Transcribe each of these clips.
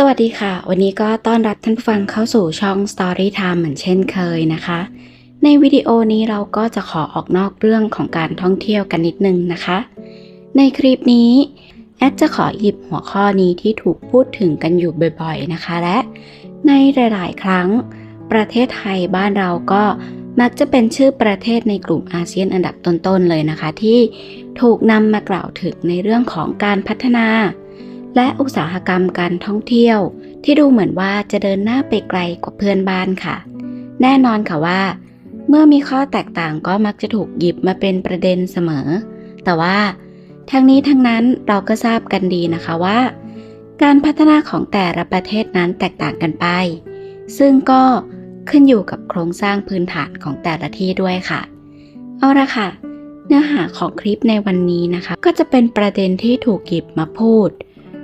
สวัสดีค่ะ วันนี้ก็ต้อนรับท่านผู้ฟังเข้าสู่ช่อง Story Time เหมือนเช่นเคยนะคะ ในวิดีโอนี้เราก็จะขอออกนอกเรื่องของการท่องเที่ยวกันนิดนึงนะคะ ในคลิปนี้แอดจะขอหยิบหัวข้อนี้ที่ถูกพูดถึงกันอยู่บ่อยๆนะคะ และในหลายๆ ครั้ง ประเทศไทยบ้านเราก็มักจะเป็นชื่อประเทศในกลุ่มอาเซียนอันดับต้นๆเลยนะคะ ที่ถูกนำมากล่าวถึงในเรื่องของการพัฒนา และอุตสาหกรรมการท่องเที่ยว ที่ดูเหมือนว่าจะเดินหน้าไปไกลกว่าเพื่อนบ้านค่ะ แน่นอนค่ะว่า เมื่อมีข้อแตกต่างก็มักจะถูกหยิบมาเป็นประเด็นเสมอ แต่ว่าทั้งนี้ทั้งนั้นเราก็ทราบกันดีนะคะว่า การพัฒนาของแต่ละประเทศนั้นแตกต่างกันไป ซึ่งก็ขึ้นอยู่กับโครงสร้างพื้นฐานของแต่ละที่ด้วยค่ะ เอาละค่ะ เนื้อหาของคลิปในวันนี้นะคะ ก็จะเป็นประเด็นที่ถูกหยิบมาพูด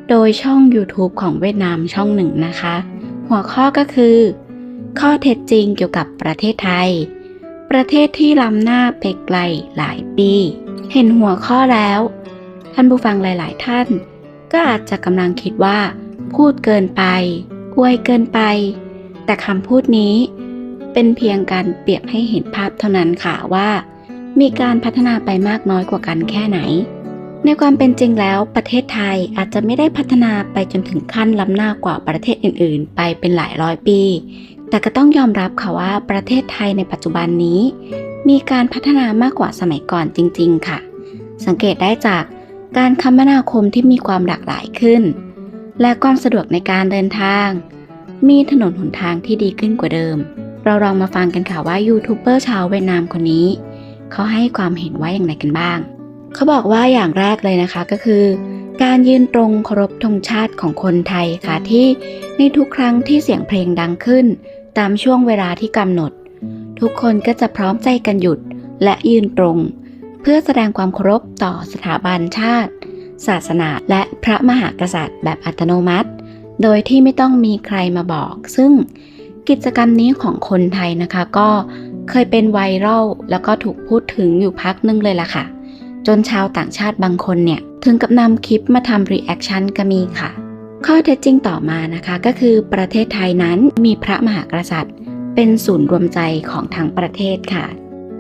โดยช่อง YouTube ของเวียดนามช่องหนึ่งนะคะ หัวข้อก็คือ ข้อเท็จจริงเกี่ยวกับประเทศไทย ประเทศที่ล้ำหน้าไปไกลหลายปี เห็นหัวข้อแล้ว ท่านผู้ฟังหลาย ๆ ท่าน ก็อาจจะกำลังคิดว่า พูดเกินไป อวยเกินไป แต่คำพูดนี้เป็นเพียงการเปรียบให้เห็นภาพเท่านั้นค่ะว่า มีการพัฒนาไปมากน้อยกว่ากันแค่ไหน ในความเป็นจริงแล้วประเทศไทยอาจจะไม่ได้พัฒนาไปจนถึงขั้นล้ำหน้ากว่าประเทศอื่นๆ ไปเป็นหลายร้อยปี แต่ก็ต้องยอมรับค่ะว่าประเทศไทยในปัจจุบันนี้ มีการพัฒนามากกว่าสมัยก่อนจริง ๆ ค่ะ สังเกตได้จากการคมนาคมที่มีความหลากหลายขึ้น และความสะดวกในการเดินทาง มีถนนหนทางที่ดีขึ้นกว่าเดิม เราลองมาฟังกันค่ะว่ายูทูบเบอร์ชาวเวียดนามคนนี้ เขาให้ความเห็นว่าอย่างไรกันบ้าง เขาบอกว่าอย่างแรกเลยนะคะก็คือ การยืนตรงเคารพธงชาติของคนไทยค่ะที่ในทุกครั้งที่เสียงเพลงดังขึ้น ตามช่วงเวลาที่กำหนด ทุกคนก็จะพร้อมใจกันหยุดและยืนตรง เพื่อแสดงความเคารพต่อสถาบันชาติ ศาสนาและพระมหากษัตริย์ แบบอัตโนมัติ โดยที่ไม่ต้องมีใครมาบอก ซึ่งกิจกรรมนี้ของคนไทยนะคะก็เคยเป็นไวรัลแล้วก็ถูกพูดถึงอยู่พักนึงเลยล่ะค่ะ จนชาวต่างชาติบางคนเนี่ย ถึงกับนำคลิปมาทำรีแอคชั่นก็มีค่ะ ข้อเท็จจริงต่อมานะคะก็คือประเทศไทยนั้นมีพระมหากษัตริย์ เป็นศูนย์รวมใจของทั้งประเทศค่ะ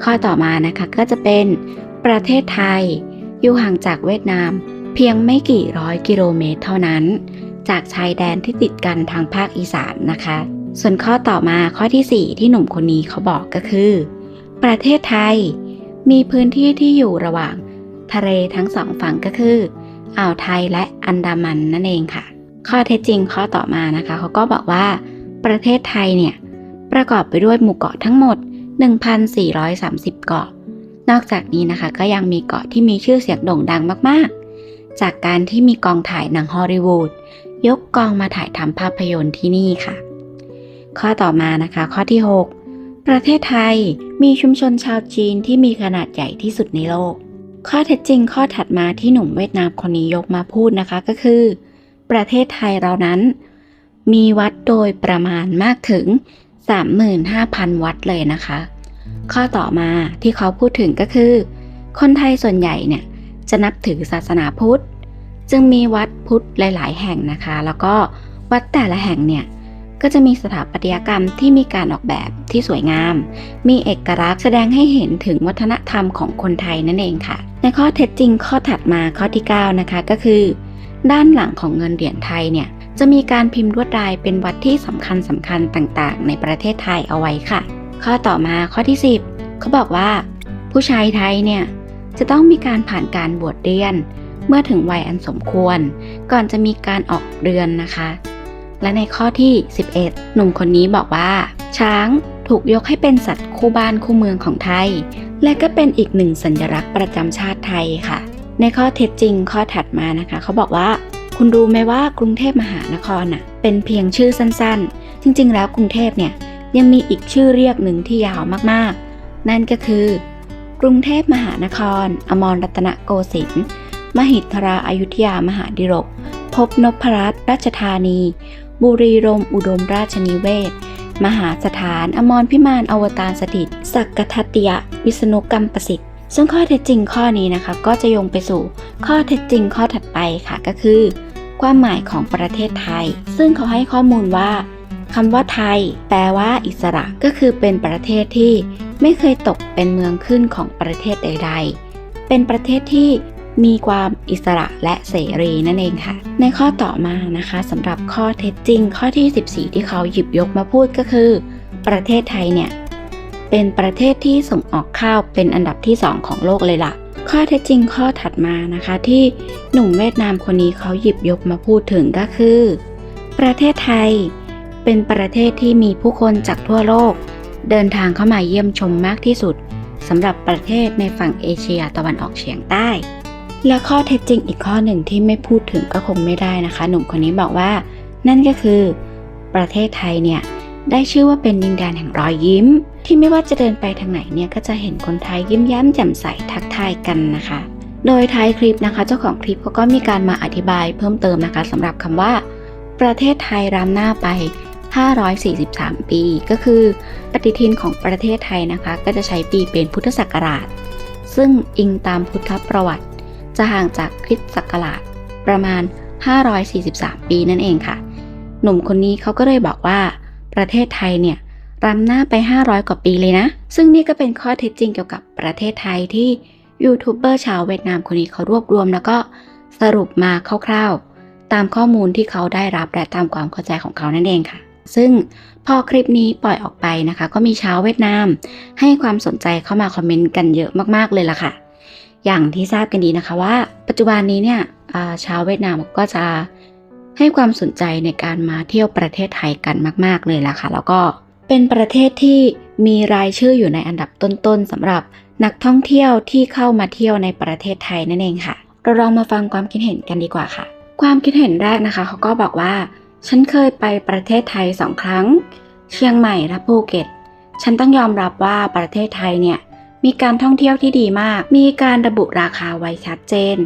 ข้อต่อมานะคะก็จะเป็นประเทศไทย อยู่ห่างจากเวียดนาม เพียงไม่กี่ร้อยกิโลเมตรเท่านั้น จากชายแดนที่ติดกันทางภาคอีสานนะคะ ส่วนข้อต่อมาข้อที่ 4 ที่หนุ่มคนนี้เขาบอกก็คือ ประเทศไทย มีพื้นที่ที่อยู่ระหว่าง ทะเลทั้งสองฝั่งก็คืออ่าวไทยและอันดามันนั่นเองค่ะ ข้อเท็จจริงข้อต่อมานะคะเขาก็บอกว่า ประเทศไทยเนี่ยประกอบไปด้วยหมู่เกาะทั้งหมด 1,430 เกาะ นอกจากนี้นะคะก็ยังมีเกาะที่มีชื่อเสียงโด่งดังมากๆ จากการที่มีกองถ่ายหนังฮอลลีวูดยกกองมาถ่ายทำภาพยนตร์ที่นี่ค่ะ ข้อต่อมานะคะข้อที่ 6 ประเทศไทยมีชุมชนชาวจีนที่มีขนาดใหญ่ที่สุดในโลก ข้อเท็จจริงข้อถัดมาที่หนุ่มเวียดนามคนนี้ยกมาพูดนะคะก็คือ ประเทศไทยเรานั้น มีวัดโดยประมาณมากถึง 35,000 วัดเลยนะคะ ข้อต่อมาที่เขาพูดถึงก็คือ คนไทยส่วนใหญ่เนี่ยจะนับถือศาสนาพุทธ จึงมีวัดพุทธหลาย ๆ แห่งนะคะ แล้วก็วัดแต่ละแห่งเนี่ยก็จะมีสถาปัตยกรรมที่มีการออกแบบที่สวยงาม มีเอกลักษณ์แสดงให้เห็นถึงวัฒนธรรมของคนไทยนั่นเองค่ะ ในข้อเท็จจริงข้อถัดมาข้อที่ 9 นะคะก็คือ ด้านหลังของเงินเหรียญไทยเนี่ยจะมีการพิมพ์ลวดลายเป็นวัดที่สำคัญสำคัญต่างๆ ในประเทศไทยเอาไว้ค่ะ ข้อต่อมาข้อที่ 10 เขาบอกว่า ผู้ชายไทยเนี่ยจะต้องมีการผ่านการบวชเรียนเมื่อถึงวัยอันสมควร ก่อนจะมีการออกเรือนนะคะ และในข้อที่ 11 หนุ่มคนนี้บอกว่า ช้าง ถูกยกให้เป็นสัตว์คู่บ้านคู่เมืองของไทย และก็เป็นอีกหนึ่งสัญลักษณ์ประจำชาติไทยค่ะ ในข้อเท็จจริงข้อถัดมานะคะ เขาบอกว่า คุณรู้ไหมว่ากรุงเทพมหานครน่ะเป็นเพียงชื่อสั้นๆ จริง ๆ แล้วกรุงเทพเนี่ยยังมีอีกชื่อเรียกหนึ่งที่ยาวมากๆ นั่นก็คือ กรุงเทพมหานคร อมรรัตนโกสินทร์มหิทราอายุทยามหาดิรก พบนพรัตน์ราชธานี บุรีรมย์อุดมราชนิเวศ มหาสถานอมรพิมานอวตารสถิต สักกทัตติยะ วิษณุกรรมประสิทธิ์ ซึ่งข้อเท็จจริงข้อนี้นะคะ ก็จะโยงไปสู่ข้อเท็จจริงข้อถัดไปค่ะก็คือคความหมายของประเทศไทย ซึ่งเขาให้ข้อมูลว่าคำว่าไทย แปลว่าอิสระก็คือเป็นประเทศที่ไม่เคยตกเป็นเมืองขึ้นของประเทศใด ๆ เป็นประเทศที่ มีความอิสระและเสรีนั่นเองค่ะ ในข้อต่อมานะคะสำหรับข้อเท็จจริง ข้อที่ 14 ที่เขาหยิบยกมาพูดก็คือ ประเทศไทยเนี่ยเป็นประเทศที่ส่งออกข้าวเป็นอันดับที่ 2 ของโลกเลยล่ะ ข้อเท็จจริงข้อถัดมานะคะที่หนุ่มเวียดนามคนนี้เขาหยิบยกมาพูดถึงก็คือ ประเทศไทย เป็นประเทศที่มีผู้คนจากทั่วโลก เดินทางเข้ามาเยี่ยมชมมากที่สุดสำหรับประเทศในฝั่งเอเชียตะวันออกเฉียงใต้ และข้อเท็จจริงอีกข้อหนึ่งที่ไม่พูดถึงก็คงไม่ได้นะคะ หนุ่มคนนี้บอกว่า นั่นก็คือ ประเทศไทยเนี่ยได้ชื่อว่าเป็นดินแดนแห่งรอยยิ้ม ที่ไม่ว่าจะเดินไปทางไหนเนี่ยก็จะเห็นคนไทยยิ้มแย้มแจ่มใสทักทายกันนะคะ โดยท้ายคลิปนะคะ เจ้าของคลิปเขาก็มีการมาอธิบายเพิ่มเติมนะคะสำหรับคำว่า ประเทศไทยรำหน้าไป 543 ปี ก็คือ ปฏิทินของประเทศไทยนะคะ ก็จะใช้ปีเป็นพุทธศักราช ซึ่งอิงตามพุทธประวัติ จะห่างจากคริสตศักราชประมาณ 543 ปีนั่นเองค่ะ หนุ่มคนนี้เขาก็เลยบอกว่า ประเทศไทยเนี่ยรำหน้าไป 500 กว่าปีเลยนะ ซึ่งนี่ก็เป็นข้อเท็จจริงเกี่ยวกับประเทศไทยที่ยูทูบเบอร์ชาวเวียดนามคนนี้เขารวบรวมแล้วก็สรุปมาคร่าวๆ ตามข้อมูลที่เขาได้รับและตามความเข้าใจของเขานั่นเองค่ะ ซึ่งพอคลิปนี้ปล่อยออกไปนะคะ ก็มีชาวเวียดนาม ให้ความสนใจเข้ามาคอมเมนต์กันเยอะมากๆเลยล่ะค่ะ อย่างที่ทราบกันดีนะคะว่า ปัจจุบันนี้เนี่ยชาวเวียดนามก็จะให้ความสนใจในการมาเที่ยวประเทศไทยกันมาก ๆ เลยล่ะค่ะ แล้วก็เป็นประเทศที่มีรายชื่ออยู่ในอันดับต้นๆสำหรับนักท่องเที่ยวที่เข้ามาเที่ยวในประเทศไทยนั่นเองค่ะ เราลองมาฟังความคิดเห็นกันดีกว่าค่ะ ความคิดเห็นแรกนะคะ เขาก็บอกว่า ฉันเคยไปประเทศไทยสองครั้ง เชียงใหม่และภูเก็ต ฉันต้องยอมรับว่าประเทศไทยเนี่ย มีการท่องเที่ยวที่ดีมาก มีการระบุราคาไว้ชัดเจน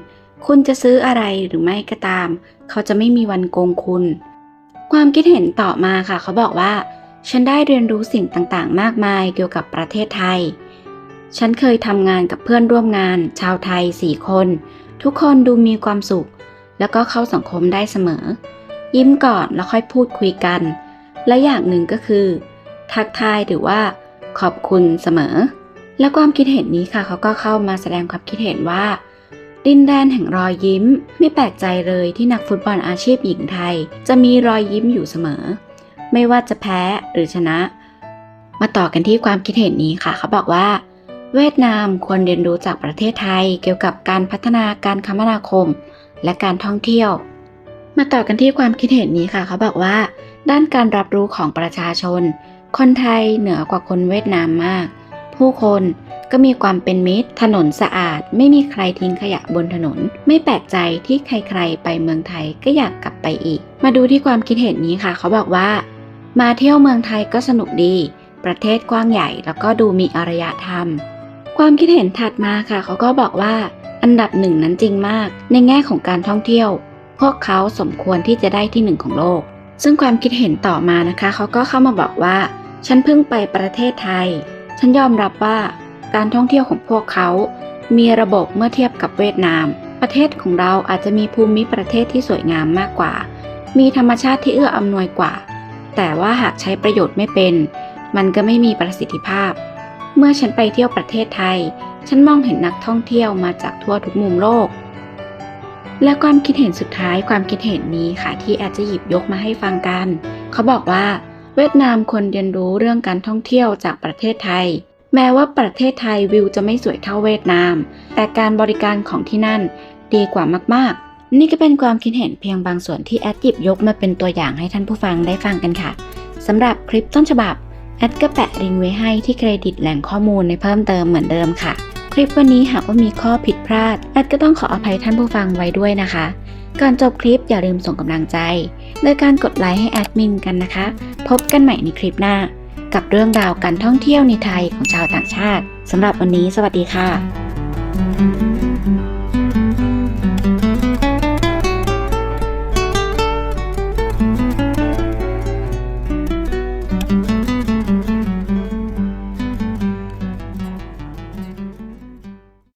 คุณจะซื้ออะไรหรือไม่ก็ตาม เขาจะไม่มีวันโกงคุณ ความคิดเห็นต่อมาค่ะ เขาบอกว่า ฉันได้เรียนรู้สิ่งต่างๆ มากมายเกี่ยวกับประเทศไทย ฉันเคยทำงานกับเพื่อนร่วมงาน ชาวไทยสี่คน ทุกคนดูมีความสุข แล้วก็เข้าสังคมได้เสมอ ยิ้มก่อนแล้วค่อยพูดคุยกัน และอย่างหนึ่งก็คือ ทักทายหรือว่า ขอบคุณเสมอ และความคิดเห็นนี้ค่ะเขาก็เข้ามาแสดงความคิดเห็นว่า ดินแดนแห่งรอยยิ้ม ไม่แปลกใจเลยที่นักฟุตบอลอาชีพหญิงไทย จะมีรอยยิ้มอยู่เสมอ ไม่ว่าจะแพ้หรือชนะ มาต่อกันที่ความคิดเห็นนี้ค่ะ เขาบอกว่า เวียดนามควรเรียนรู้จากประเทศไทย เกี่ยวกับการพัฒนาการคมนาคม และการท่องเที่ยว มาต่อกันที่ความคิดเห็นนี้ค่ะ เขาบอกว่า ด้านการรับรู้ของประชาชน คนไทยเหนือกว่าคนเวียดนามมาก ผู้คนก็มีความเป็นมิตร ถนนสะอาด ไม่มีใครทิ้งขยะบนถนน ไม่แปลกใจที่ใครๆ ไปเมืองไทยก็อยากกลับไปอีก มาดูที่ความคิดเห็นนี้ค่ะ เขาบอกว่า มาเที่ยวเมืองไทยก็สนุกดี ประเทศกว้างใหญ่แล้วก็ดูมีอารยธรรม ความคิดเห็นถัดมาค่ะ เขาก็บอกว่า อันดับหนึ่งนั้นจริงมาก ในแง่ของการท่องเที่ยว พวกเขาสมควรที่จะได้ที่หนึ่งของโลก ซึ่งความคิดเห็นต่อมานะคะ เขาก็เข้ามาบอกว่า ฉันเพิ่งไปประเทศไทย ฉันยอมรับว่าการท่องเที่ยวของพวกเขา มีระบบเมื่อเทียบกับเวียดนาม ประเทศของเราอาจจะมีภูมิประเทศที่สวยงามมากกว่า มีธรรมชาติที่เอื้ออำนวยกว่า แต่ว่าหากใช้ประโยชน์ไม่เป็น มันก็ไม่มีประสิทธิภาพ เมื่อฉันไปเที่ยวประเทศไทย ฉันมองเห็นนักท่องเที่ยวมาจากทั่วทุกมุมโลก และความคิดเห็นสุดท้ายความคิดเห็นนี้ค่ะที่แอดจะหยิบยกมาให้ฟังกัน เขาบอกว่า เวียดนามควรเรียนรู้เรื่องการท่องเที่ยวจากประเทศไทย แม้ว่าประเทศไทยวิวจะไม่สวยเท่าเวียดนาม แต่การบริการของที่นั่นดีกว่ามากๆ นี่ก็เป็นความคิดเห็นเพียงบางส่วนที่แอดหยิบยกมาเป็นตัวอย่างให้ท่านผู้ฟังได้ฟังกันค่ะสำหรับคลิปต้นฉบับแอดก็แปะลิงก์ไว้ให้ที่เครดิตแหล่งข้อมูลในเพิ่มเติมเหมือนเดิมค่ะ คลิปวันนี้หากว่ามีข้อผิดพลาดแอดก็ต้องขออภัยท่านผู้ฟังไว้ด้วยนะคะ ก่อนจบคลิปอย่าลืมส่งกำลังใจ โดยการกดไลค์ให้แอดมินกันนะคะ พบกันใหม่ในคลิปหน้า กับเรื่องราวการท่องเที่ยวในไทยของชาวต่างชาติสำหรับวันนี้สวัสดีค่ะ